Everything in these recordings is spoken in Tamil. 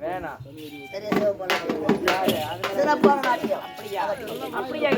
வேணாம் சிறப்பான நாட்டியம். அப்படியா? அப்படியா?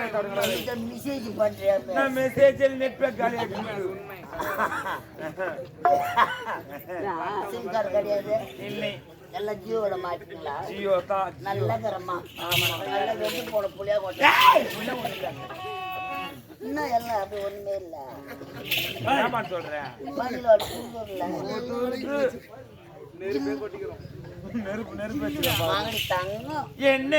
மெசேஜ் பண்றேன் நான் மெசேஜில் நெட் பேக் காலி சிம் கார்டு கிடையாது இல்லை எல்லாம் ஜியோல மாட்டிங்களா ஜியோ தான் நல்ல தரமா நல்ல வெட்டி போட புளியா கொட்ட இன்னும் எல்லாம் அப்படி ஒண்ணுமே இல்ல ஏமா சொல்றேன் நெருப்பு நெருப்பு தங்கம் என்ன?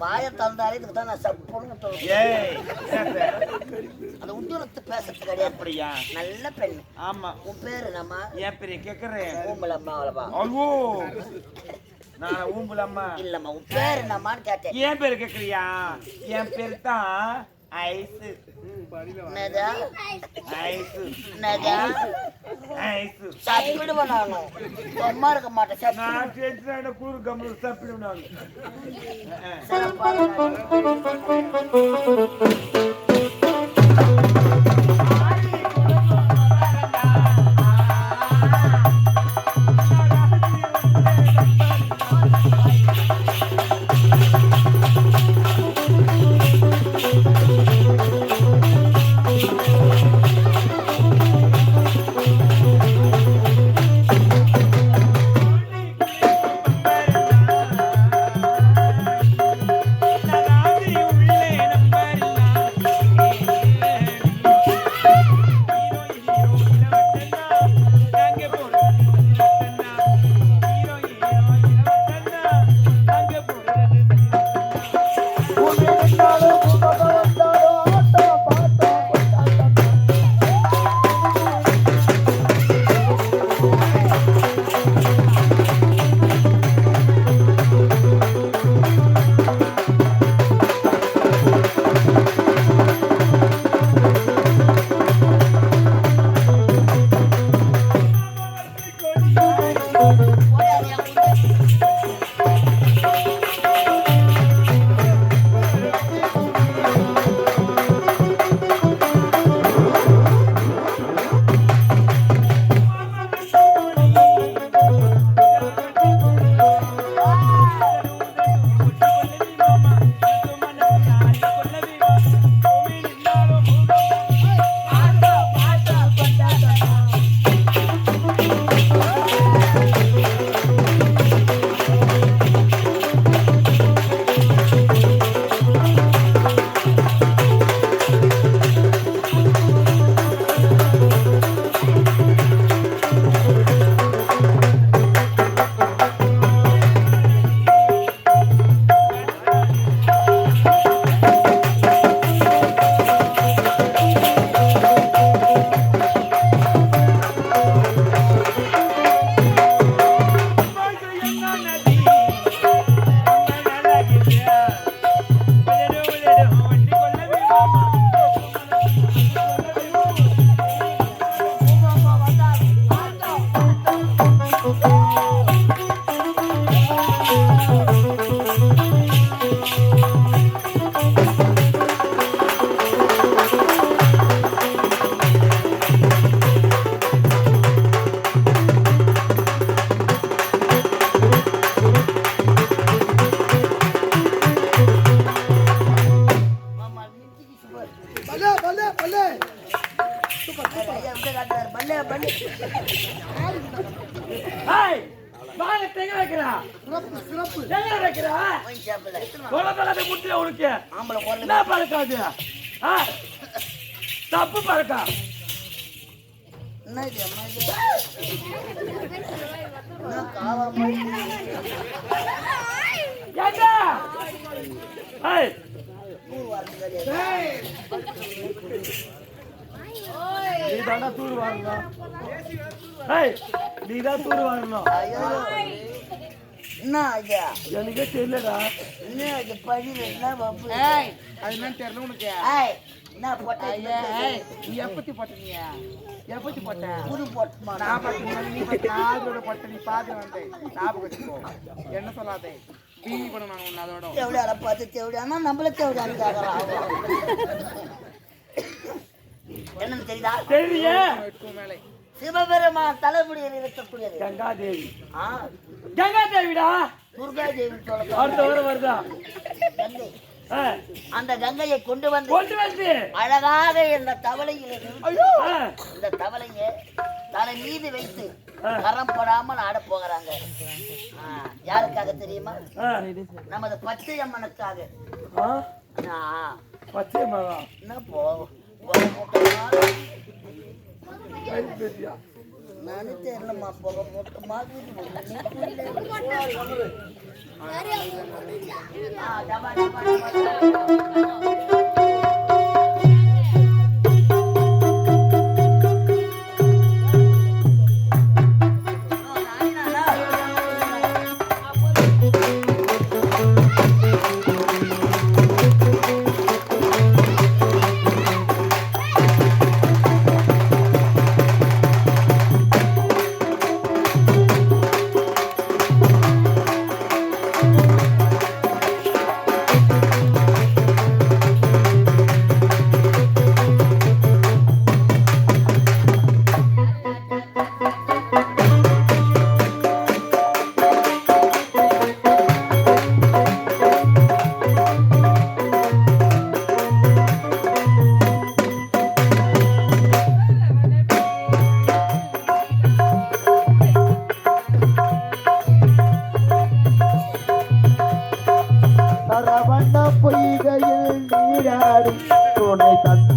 வாயை தந்தாலே இதுக்கு தான் நான் சப்புன்னு? அந்த உத்தியோகத்து பேசுறது கிடையாது அப்படியா? நல்ல பெண் ஆமா. உன் பேரு நம்ம என் பெரிய கேக்குறேன். ஊம்பலம்மா அவ்வளவா ஐயோ நான் இல்லம்மா உன் பேரு என்னம்மான்னு கேட்டேன். என் பேரு கேக்குறியா? என் பேரு தான் ஐஸ் என்னதா? ஐஸ் என்னதா? ஐஸ் சாப்பிடுவேன் நானும் சும்மா இருக்க மாட்டேன் நான் கூறு சாப்பிடுவேன் சிறப்பான நீ தாண்டா தூர் வாங்கணும் ஏய் நீ தான் தூர் வாங்கணும் ஐயோ என்ன ஐயா எனக்கே தெரியலடா. என்ன இது படியில் என்ன ஏய் அது தெரியல உனக்கு. என்ன போட்ட? நீ எப்பத்தி போட்ட நீ எப்பத்தி போட்ட? புது போட்டுமா? நான் பார்த்து நீ அதோட போட்ட நீ பார்த்து வந்தேன் ஞாபகம் என்ன சொல்லாதே? டிவி பண்ண நான் உன்னை அதோட தேவடியால பார்த்து தேவடியானா நம்மள தேவடியான்னு கேட்கறான் என்னன்னு தெரியுதா? தெரியலையே எட்டு மேலே. சிவபெருமான் தலைமுடியில் இருக்கக்கூடியது கங்கா தேவி ஆ? கங்கா தேவிடா துர்கா தேவி அடுத்த வருதா? கங்கை. அந்த கங்கையை கொண்டு வந்து கொண்டு வந்து. அழகாக இந்த தவளையில் இந்த தவளையை தலை மீது வைத்து. கரம் போடாமல் ஆட போகிறாங்க யாருக்காக தெரியுமா நமது பச்சை அம்மனுக்காக பச்சை மகா என்ன போ நானும் தெரியலம்மா புகை மூட்டமா வீட்டுக்கு নাই কান্না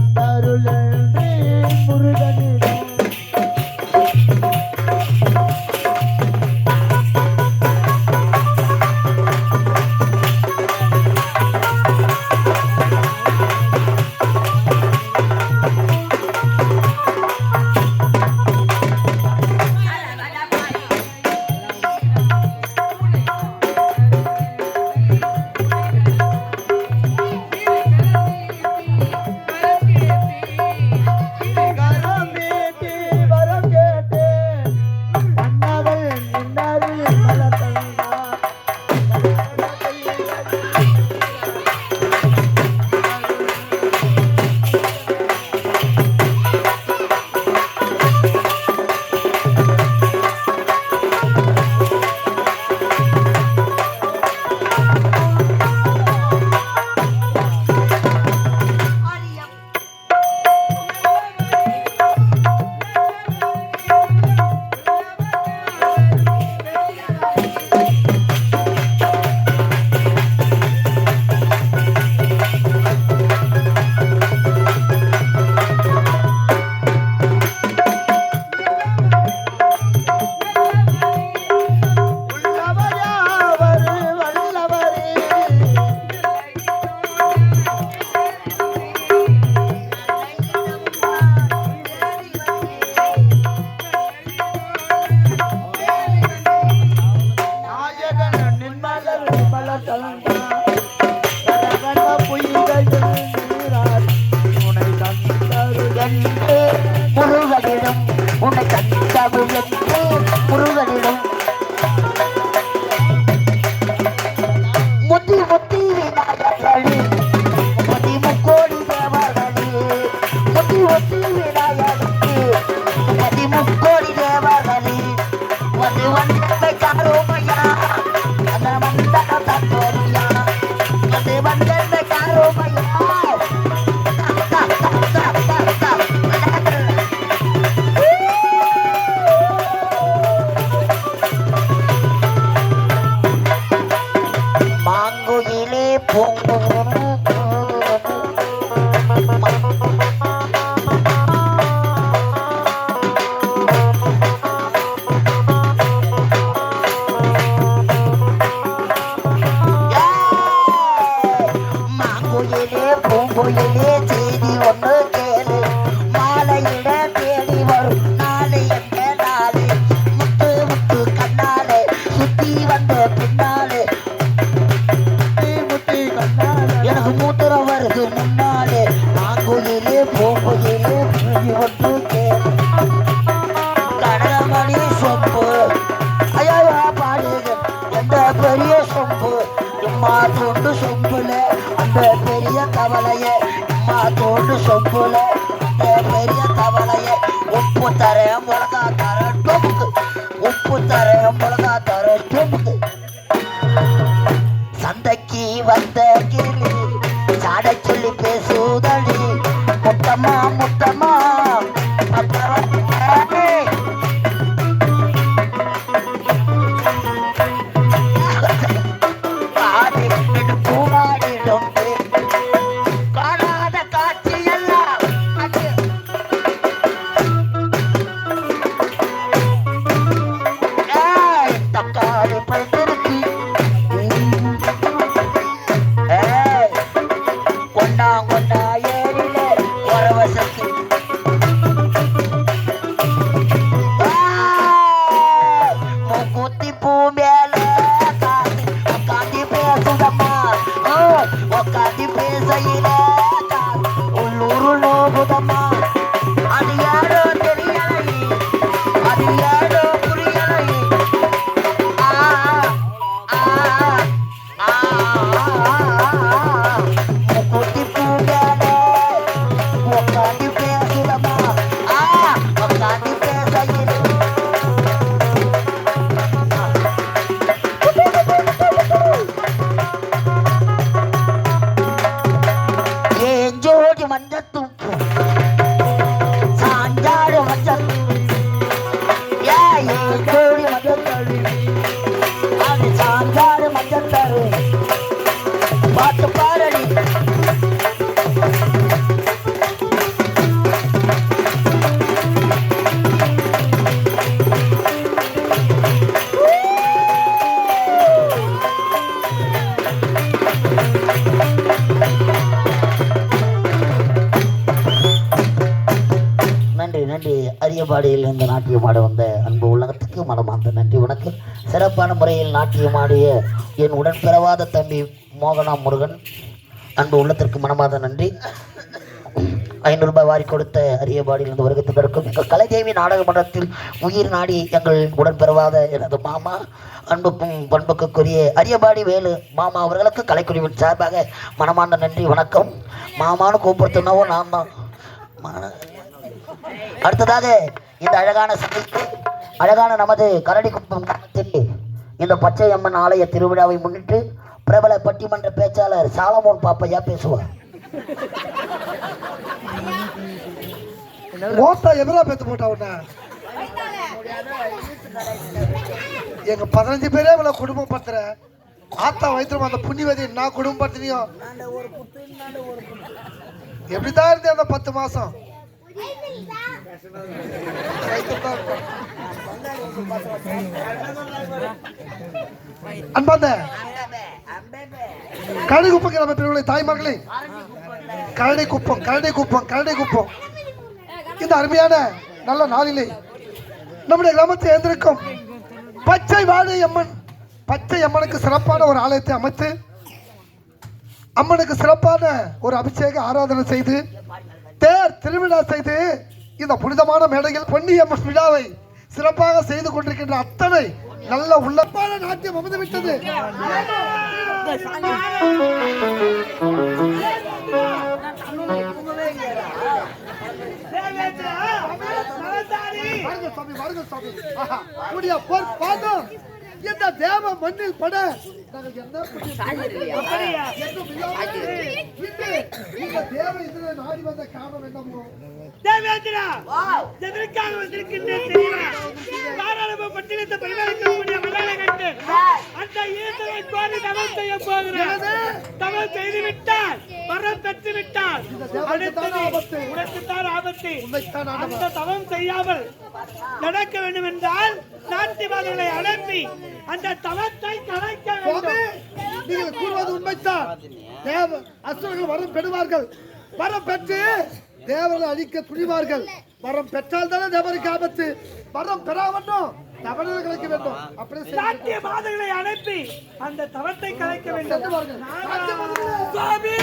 பின்னாலே. முத்தி எனக்கு மூத்திரம் வருது முன்னாலே. மாங்குயிலே பூங்குயிலே செய்தி ஒன்று கேளு சொம்பு. ஐயா எந்த பெரிய சொம்பு? இம்மா தோண்டு சொம்புல. அந்த பெரிய கவலைய இம்மா தோண்டு சொம்புல. కచ్చులు సోదరి ముత్తమ్మ ముత్తమ్మ பாடியில் இந்த நாட்டியமாட வந்த அன்பு உலகத்துக்கு மனமார்ந்த நன்றி. வணக்கம். சிறப்பான முறையில் நாட்டியமாடிய என் உடன் பிறவாத தம்பி மோகனா முருகன் அன்பு உள்ளத்திற்கு மனமார்ந்த நன்றி. ஐநூறு ரூபாய் வாரி கொடுத்த அரியபாடியில் இருந்து வருகத்துக்கு இருக்கும் எங்கள் கலைதேவி நாடக மன்றத்தில் உயிர் நாடி எங்கள் உடன் பிறவாத எனது மாமா அன்புக்கும் பண்புக்குரிய அரியபாடி வேலு மாமா அவர்களுக்கு கலைக்குழுவின் சார்பாக மனமார்ந்த நன்றி. வணக்கம். மாமான்னு கூப்பிடுத்துனவோ நான் தான். அடுத்ததாக இந்த அழகான சபைக்கு அழகான நமது கரடிக்குப்பம் கிராமத்தில் இந்த பச்சை அம்மன் ஆலய திருவிழாவை முன்னிட்டு பிரபல பட்டிமன்ற பேச்சாளர் சாலமோன் பாப்பையா பேசுவார். ஓட்டா எதிரா பேத்து போட்டா எங்க பதினஞ்சு பேரே இவ்வளவு குடும்பம் பத்துற ஆத்தா வயிற்றுமா அந்த புண்ணியவதி நான் குடும்பம் பத்தினியும் எப்படிதான் இருந்தேன் அந்த பத்து மாசம். அன்பாந்த கரடி குப்பம் கிராம பிரிவுகளை தாய்மார்களே. கரடி குப்பம் கரடி குப்பம் கரடி குப்பம். இந்த அருமையான நல்ல நாளிலே நம்முடைய கிராமத்தை எழுந்திருக்கும் பச்சை வாழை அம்மன் பச்சை அம்மனுக்கு சிறப்பான ஒரு ஆலயத்தை அமைத்து அம்மனுக்கு சிறப்பான ஒரு அபிஷேக ஆராதனை செய்து தேர் திருவிழா செய்து இந்த புனிதமான மேடையில் பொன்னி அம்மன் விழாவை சிறப்பாக செய்து கொண்டிருக்கின்ற அத்தனை நல்ல உள்ளப்பான நாட்டியம் அமர்ந்து விட்டது வாருங்கள் சாமி. வாருங்கள் உடைய பொற் பாதம். இந்த தேவ மண்ணில் பட இந்த தேவ இதில் நாடி வந்த காரணம் என்னமோ? தேவேந்திரா! எதற்காக வந்திருக்கின்றேன் தெரியுமா பாராளுமன்ற பட்டியலத்தை பரிமாறிக்கக்கூடிய மலையாள கண்டு அந்த ஈஸ்வரன் கோரி தவம் செய்ய போகிறார். தவறு செய்து விட்டார் வரம் பெற்று விட்டார் அடுத்தது உனக்குத்தான் ஆபத்து. அந்த தவம் செய்யாமல் நடக்க வேண்டும் என்றால் நாட்டியவாதிகளை அனுப்பி அந்த தவத்தை கலைக்க வேண்டும். நீங்கள் கூறுவது உண்மைத்தான் தேவ அசுரர்கள் வரம் பெறுவார்கள். வரம் பெற்று தேவரை அழிக்க துணிவார்கள். வரம் பெற்றால் தானே தேவருக்கு ஆபத்து. வரம் பெறாமட்டும் தவறுகளை கலைக்க வேண்டும். வேண்டும். நாட்டிய பாதைகளை அனுப்பி அந்த தவத்தை கலைக்க வேண்டும். சுவாமி!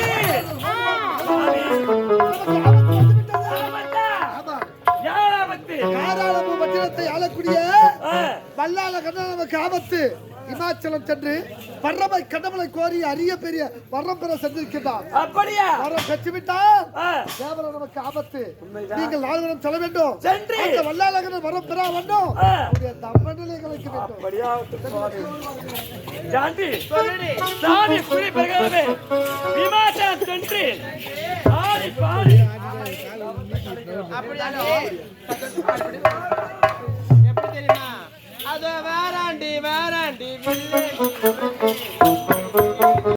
காராளம்பு பட்டினத்தை ஆளக்கூடிய ஆ, வல்லாள கண்ணன் நமக்கு ஆபத்து இமாச்சலம் சென்று பரமை கடவுளை கோரி அரிய பெரிய வரம் பெற சென்றிருக்கின்றார். அப்படியா? வரம் பெற்றுவிட்டால் தேவர நமக்கு ஆபத்து. நீங்கள் நால்வரம் செல்ல வேண்டும். சென்று. அந்த வல்லாளகன் வரம் பெற வேண்டும். அவருடைய தம்மண்டலை கலைக்க வேண்டும். அப்படியா? சாந்தி சாமி குறி பிரகாரமே விமானம் சென்று. ஆடி பாடி. அப்படியே எப்படி தெரியுமா? அது வேறாண்டி வேறாண்டி.